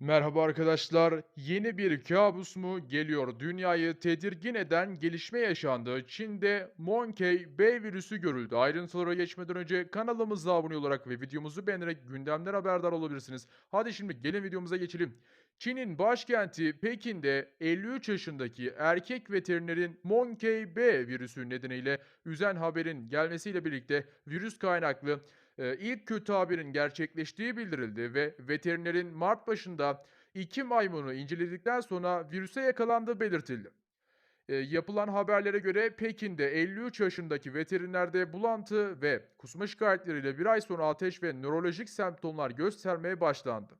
Merhaba arkadaşlar. Yeni bir kabus mu geliyor? Dünyayı tedirgin eden gelişme yaşandı. Çin'de Monkey B virüsü görüldü. Ayrıntılara geçmeden önce kanalımıza abone olarak ve videomuzu beğenerek gündemden haberdar olabilirsiniz. Hadi şimdi gelin videomuza geçelim. Çin'in başkenti Pekin'de 53 yaşındaki erkek veterinerin Monkey B virüsü nedeniyle üzen haberin gelmesiyle birlikte virüs kaynaklı ilk kötü haberin gerçekleştiği bildirildi ve veterinerin Mart başında iki maymunu inceledikten sonra virüse yakalandığı belirtildi. E, yapılan haberlere göre Pekin'de 53 yaşındaki veterinerde bulantı ve kusma şikayetleriyle bir ay sonra ateş ve nörolojik semptomlar göstermeye başlandı.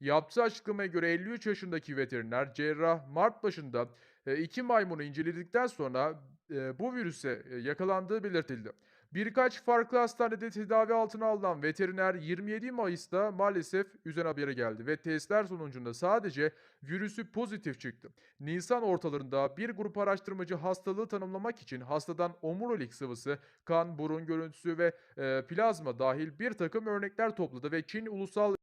Yaptığı açıklamaya göre 53 yaşındaki veteriner cerrah Mart başında e, iki maymunu inceledikten sonra e, bu virüse e, yakalandığı belirtildi. Birkaç farklı hastanede tedavi altına alınan veteriner 27 Mayıs'ta maalesef üzen habere geldi ve testler sonucunda sadece virüsü pozitif çıktı. Nisan ortalarında bir grup araştırmacı hastalığı tanımlamak için hastadan omurilik sıvısı, kan, burun görüntüsü ve e, plazma dahil bir takım örnekler topladı ve Çin Ulusal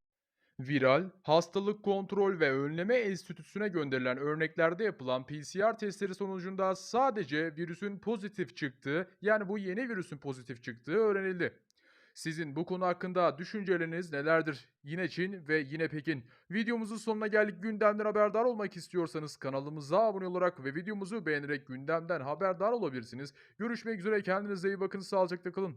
Viral, Hastalık Kontrol ve Önleme Enstitüsü'ne gönderilen örneklerde yapılan PCR testleri sonucunda sadece virüsün pozitif çıktığı, yani bu yeni virüsün pozitif çıktığı öğrenildi. Sizin bu konu hakkında düşünceleriniz nelerdir? Yine Çin ve yine Pekin. Videomuzun sonuna geldik. Gündemden haberdar olmak istiyorsanız kanalımıza abone olarak ve videomuzu beğenerek gündemden haberdar olabilirsiniz. Görüşmek üzere. Kendinize iyi bakın. Sağlıcakla kalın.